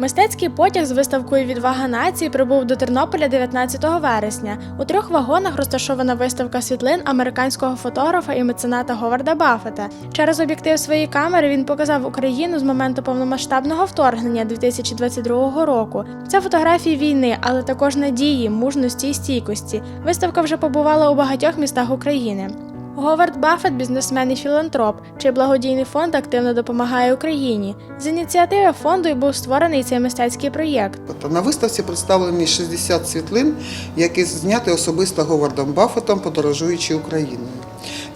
Мистецький потяг з виставкою Відвага нації прибув до Тернополя 19 вересня. У трьох вагонах розташована виставка світлин американського фотографа і мецената Говарда Баффета. Через об'єктив своєї камери він показав Україну з моменту повномасштабного вторгнення 2022 року. Це фотографії війни, але також надії, мужності і стійкості. Виставка вже побувала у багатьох містах України. Говард Баффет – бізнесмен і філантроп, чий благодійний фонд активно допомагає Україні. З ініціативи фонду і був створений цей мистецький проєкт. Тобто На виставці представлені 60 світлин, які зняті особисто Говардом Баффетом, подорожуючи Україною.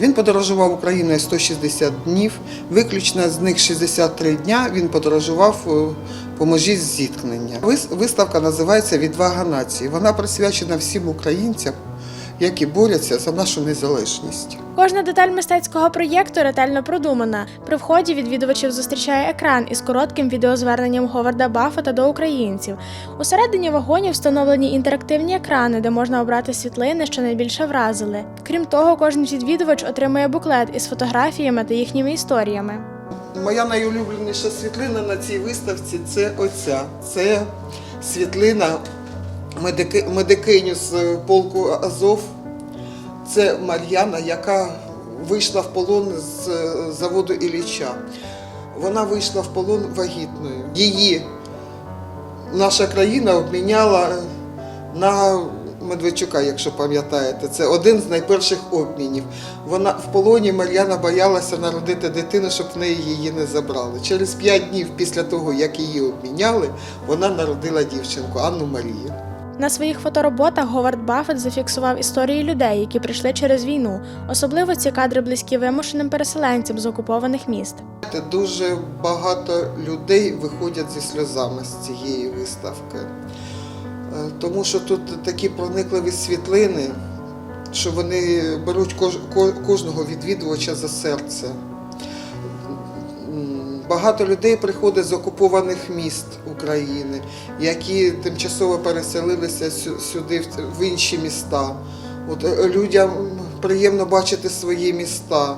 Він подорожував Україною 160 днів, виключно з них 63 дня він подорожував е, по зіткнення. Вис- Виставка називається Відвага нації. Вона присвячена всім українцям, які борються за нашу незалежність. Кожна деталь мистецького проєкту ретельно продумана. При вході відвідувачів зустрічає екран із коротким відеозверненням Говарда Баффета до українців. Усередині вагонів встановлені інтерактивні екрани, де можна обрати світлини, що найбільше вразили. Крім того, кожен відвідувач отримує буклет із фотографіями та їхніми історіями. Моя найулюбленіша світлина на цій виставці це оця. Це світлина медики, медикиню з полку Азов. Це Мар'яна, яка вийшла в полон з заводу Ілліча. Вона вийшла в полон вагітною. Її наша країна обміняла на Медведчука, якщо пам'ятаєте. Це один з найперших обмінів. Вона в полоні Мар'яна боялася народити дитину, щоб в неї її не забрали. Через п'ять днів після того, як її обміняли, вона народила дівчинку Анну Марію. На своїх фотороботах Говард Баффет зафіксував історії людей, які прийшли через війну. Особливо ці кадри близькі вимушеним переселенцям з окупованих міст. Дуже багато людей виходять зі сльозами з цієї виставки, Е, тому що тут такі проникливі світлини, що вони беруть кож- кожного відвідувача за серце. Багато людей приходить з окупованих міст України, які тимчасово переселилися сю- сюди, в- в інші міста. От е, людям приємно бачити свої міста,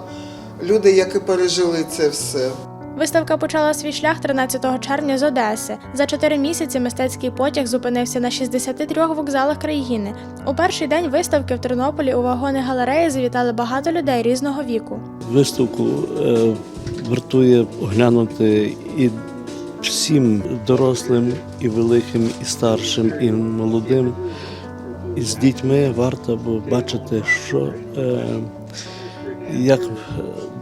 люди, які пережили це все. Виставка почала свій шлях 13 червня з Одеси. За чотири місяці мистецький потяг зупинився на 63 вокзалах країни. У перший день виставки в Тернополі у вагони галереї завітали багато людей різного віку. Виставку е, вартує оглянути і всім дорослим, і великим, і старшим, і молодим. І з дітьми варто бачити, що е, як е,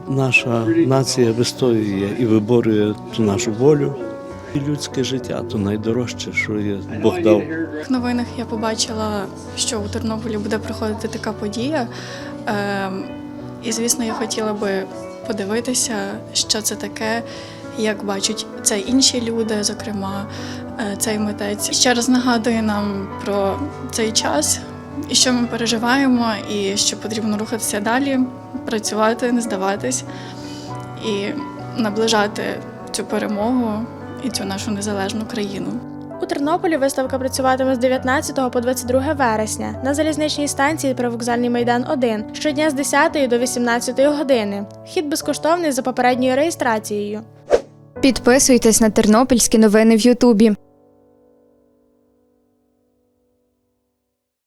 наша нація вистоює і виборює ту нашу волю. І людське життя то найдорожче, що є Бог дав. В новинах я побачила, що у Тернополі буде проходити така подія. Ем, І, звісно, я хотіла би подивитися, що це таке, як бачать це інші люди, зокрема, е, цей митець. Ще раз нагадує нам про цей час, і що ми переживаємо, і що потрібно рухатися далі, працювати, не здаватись і наближати цю перемогу і цю нашу незалежну країну. У Тернополі виставка працюватиме з 19 по 22 вересня на залізничній станції Привокзальний майдан 1 щодня з 10 до 18 години. Вхід безкоштовний за попередньою реєстрацією. Підписуйтесь на тернопільські новини в Ютубі.